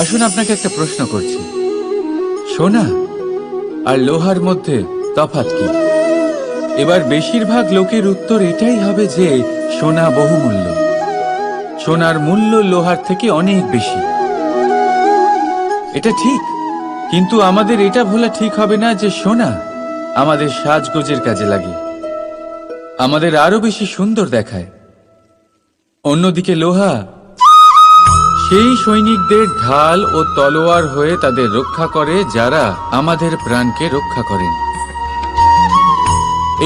আসুন, আপনাকে একটা প্রশ্ন করছি। সোনা, আর লোহার মধ্যে তফাৎ কি? এবার বেশিরভাগ লোকের উত্তর এটাই হবে যে, সোনা বহুমূল্য। সোনার মূল্য লোহার থেকে অনেক বেশি। এটা ঠিক, কিন্তু আমাদের এটা ভোলা ঠিক হবে না যে, সোনা আমাদের সাজগোজের কাজে লাগে। আমাদের আরও বেশি সুন্দর দেখায়। অন্যদিকে লোহা সেই সৈনিকদের ঢাল ও তলোয়ার হয়ে তাদের রক্ষা করে যারা আমাদের প্রাণকে রক্ষা করেন।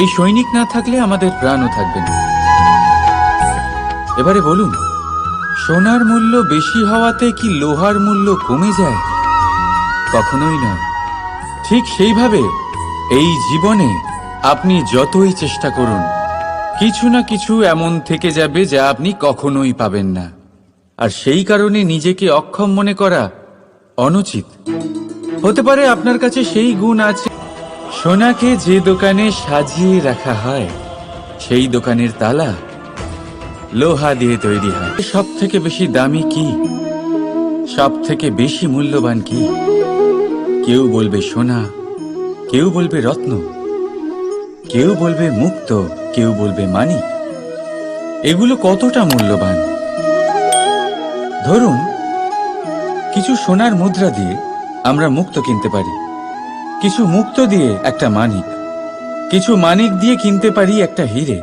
এই সৈনিক না থাকলে আমাদের প্রাণও থাকবে না। এবারে বলুন, সোনার মূল্য বেশি হওয়াতে কি লোহার মূল্য কমে যায়? কখনোই নয় ঠিক সেইভাবে এই জীবনে আপনি যতই চেষ্টা করুন, কিছু না কিছু এমন থেকে যাবে যা আপনি কখনোই পাবেন না। আর সেই কারণে নিজেকে অক্ষম মনে করা অনুচিত। হতে পারে আপনার কাছে সেই গুণ আছে। সোনাকে যে দোকানে সাজিয়ে রাখা হয়, সেই দোকানের তালা লোহা দিয়ে তৈরি হয়। সব থেকে বেশি দামি কি? সব থেকে বেশি মূল্যবান কি? কেউ বলবে সোনা, কেউ বলবে রত্ন, কেউ বলবে মুক্ত, কেউ বলবে মানিক। এগুলো কতটা মূল্যবান? ধরুন, কিছু সোনার মুদ্রা দিয়ে আমরা মুক্ত কিনতে পারি। কিছু মুক্ত দিয়ে একটা মানিক। কিছু মানিক দিয়ে কিনতে পারি একটা হিরে।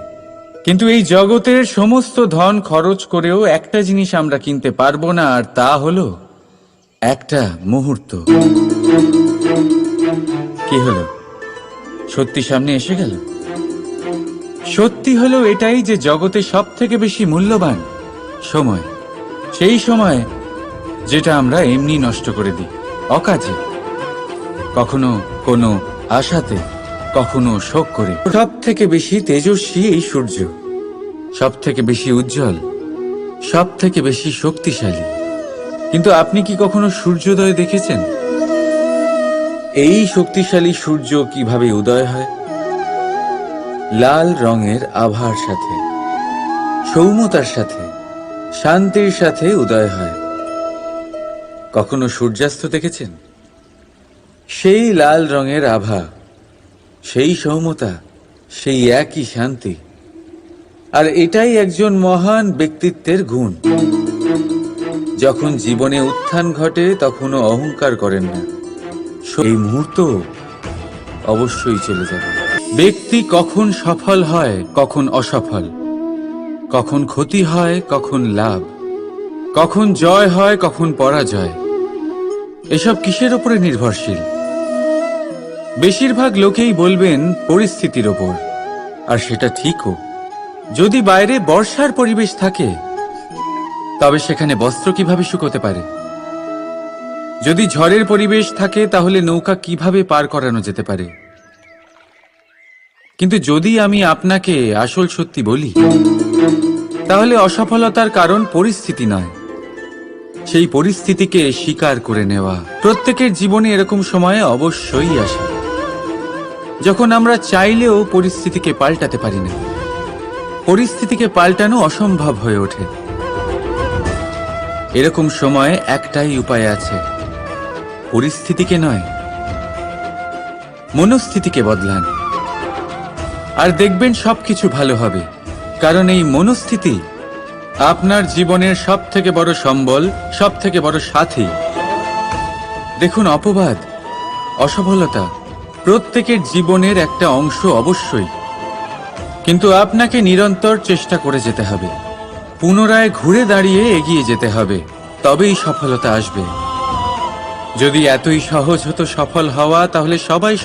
কিন্তু এই জগতের সমস্ত ধন খরচ করেও একটা জিনিস আমরা কিনতে পারব না, আর তা হলো একটা মুহূর্ত। কি হলো? সত্যি সামনে এসে গেল? সত্যি হলো এটাই যে জগতে সব থেকে বেশি মূল্যবান, সময়। সেই সময় যেটা আমরা এমনি নষ্ট করে দিই। অকাজে। কখনো কোনো আশাতে, কখনো শোক করে। সব থেকে বেশি তেজস্বী এই সূর্য। সব থেকে বেশি উজ্জ্বল। সব থেকে বেশি শক্তিশালী। কিন্তু আপনি কি কখনো সূর্যোদয় দেখেছেন? এই শক্তিশালী সূর্য কীভাবে উদয় হয়? লাল রঙের আভার সাথে, সৌম্যতার সাথে শান্তির সাথে উদয় হয়। কখনো সূর্যাস্ত দেখেছেন? সেই লাল রঙের আভা, সেই সৌম্যতা, সেই একই শান্তি। আর এটাই একজন মহান ব্যক্তিত্বের গুণ। যখন জীবনে উত্থান ঘটে, তখনও অহংকার করেন না। এই মুহূর্ত অবশ্যই চলে যাবে। ব্যক্তি কখন সফল হয়, কখন অসফল? কখন ক্ষতি হয়, কখন লাভ। কখন জয় হয়, কখন পরাজয়। এসব কিসের ওপরে নির্ভরশীল? বেশিরভাগ লোকেই বলবেন, পরিস্থিতির ওপর। আর সেটা ঠিকও। যদি বাইরে বর্ষার পরিবেশ থাকে, তবে সেখানে বস্ত্র কীভাবে শুকোতে পারে? যদি ঝড়ের পরিবেশ থাকে, তাহলে নৌকা কীভাবে পার করানো যেতে পারে? কিন্তু যদি আমি আপনাকে আসল সত্যি বলি তাহলে অসফলতার কারণ পরিস্থিতি নয়। সেই পরিস্থিতিকে স্বীকার করে নেওয়া। প্রত্যেকের জীবনে এরকম সময়ে অবশ্যই আসে। যখন আমরা চাইলেও পরিস্থিতিকে পাল্টাতে পারি না। পরিস্থিতিকে পাল্টানো অসম্ভব হয়ে ওঠে। এরকম সময়ে একটাই উপায় আছে। পরিস্থিতিকে নয়, মনস্থিতিকে বদলান। আর দেখবেন সবকিছু ভালো হবে। কারণ এই মনস্থিতি আপনার জীবনের সব থেকে বড় সম্বল সব থেকে বড় সাথী। দেখুন, অপবাদ, অসফলতা প্রত্যেকের জীবনের একটা অংশ অবশ্যই। কিন্তু আপনাকে নিরন্তর চেষ্টা করে যেতে হবে। পুনরায় ঘুরে দাঁড়িয়ে এগিয়ে যেতে হবে। তবেই সফলতা আসবে। যদি এতই সহজ হতো সফল হওয়া, তাহলে সবাই